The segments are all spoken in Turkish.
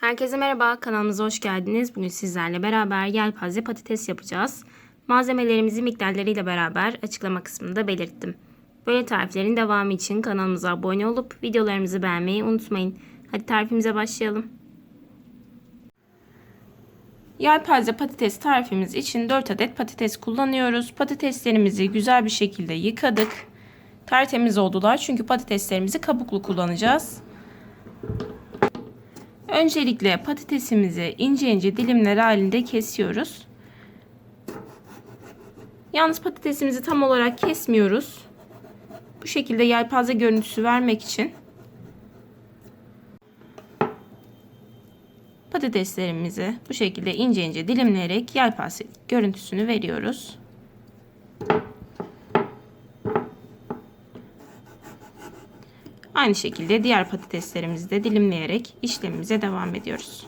Herkese merhaba, kanalımıza hoş geldiniz. Bugün sizlerle beraber yelpaze patates yapacağız. Malzemelerimizi miktarlarıyla beraber açıklama kısmında belirttim. Böyle tariflerin devamı için kanalımıza abone olup videolarımızı beğenmeyi unutmayın. Hadi tarifimize başlayalım. Yelpaze patates tarifimiz için 4 adet patates kullanıyoruz. Patateslerimizi güzel bir şekilde yıkadık. Tertemiz oldular çünkü patateslerimizi kabuklu kullanacağız. Öncelikle patatesimizi ince ince dilimler halinde kesiyoruz. Yalnız patatesimizi tam olarak kesmiyoruz. Bu şekilde yelpaze görüntüsü vermek için patateslerimizi bu şekilde ince ince dilimleyerek yelpaze görüntüsünü veriyoruz. Aynı şekilde diğer patateslerimizi de dilimleyerek işlemimize devam ediyoruz.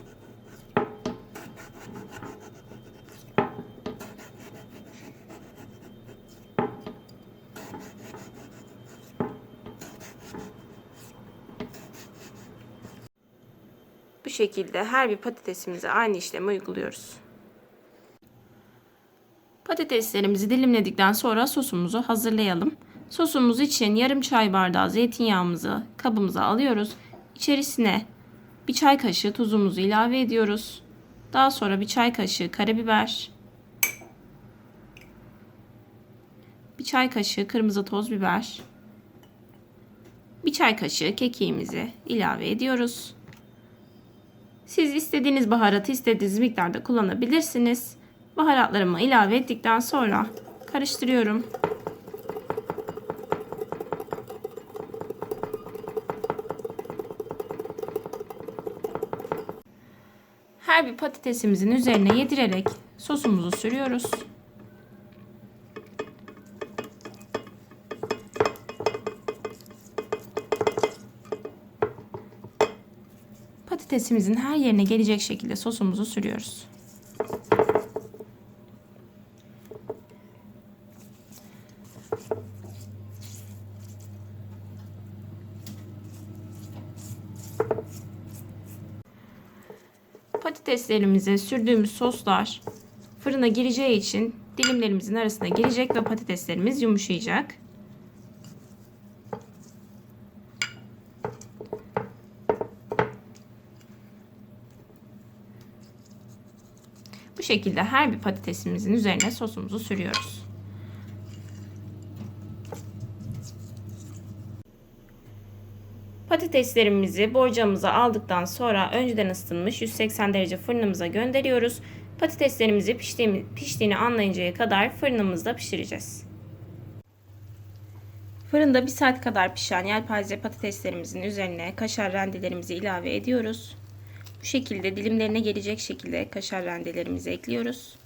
Bu şekilde her bir patatesimize aynı işlemi uyguluyoruz. Patateslerimizi dilimledikten sonra sosumuzu hazırlayalım. Sosumuz için yarım çay bardağı zeytinyağımızı kabımıza alıyoruz. İçerisine bir çay kaşığı tuzumuzu ilave ediyoruz. Daha sonra bir çay kaşığı karabiber, bir çay kaşığı kırmızı toz biber, bir çay kaşığı kekiğimizi ilave ediyoruz. Siz istediğiniz baharatı istediğiniz miktarda kullanabilirsiniz. Baharatlarımı ilave ettikten sonra karıştırıyorum. Her bir patatesimizin üzerine yedirerek sosumuzu sürüyoruz. Patatesimizin her yerine gelecek şekilde sosumuzu sürüyoruz. Patateslerimize sürdüğümüz soslar fırına gireceği için dilimlerimizin arasına girecek ve patateslerimiz yumuşayacak. Bu şekilde her bir patatesimizin üzerine sosumuzu sürüyoruz. Patateslerimizi borcamıza aldıktan sonra önceden ısıtılmış 180 derece fırınımıza gönderiyoruz. Patateslerimizi piştiğini, piştiğini anlayıncaya kadar fırınımızda pişireceğiz. Fırında 1 saat kadar pişen yelpaze patateslerimizin üzerine kaşar rendelerimizi ilave ediyoruz. Bu şekilde dilimlerine gelecek şekilde kaşar rendelerimizi ekliyoruz.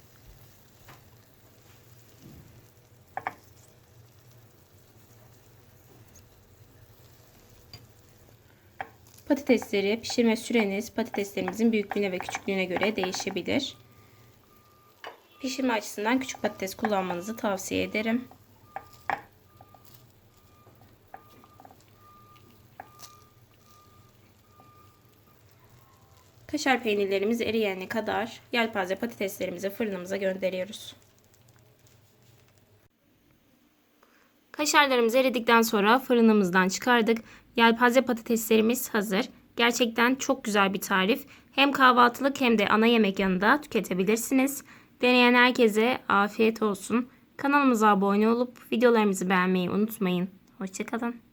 Patatesleri pişirme süreniz patateslerimizin büyüklüğüne ve küçüklüğüne göre değişebilir. Pişirme açısından küçük patates kullanmanızı tavsiye ederim. Kaşar peynirlerimiz eriyene kadar yelpaze patateslerimizi fırınımıza gönderiyoruz. Kaşarlarımız eridikten sonra fırınımızdan çıkardık. Yelpaze patateslerimiz hazır. Gerçekten çok güzel bir tarif. Hem kahvaltılık hem de ana yemek yanında tüketebilirsiniz. Deneyen herkese afiyet olsun. Kanalımıza abone olup videolarımızı beğenmeyi unutmayın. Hoşçakalın.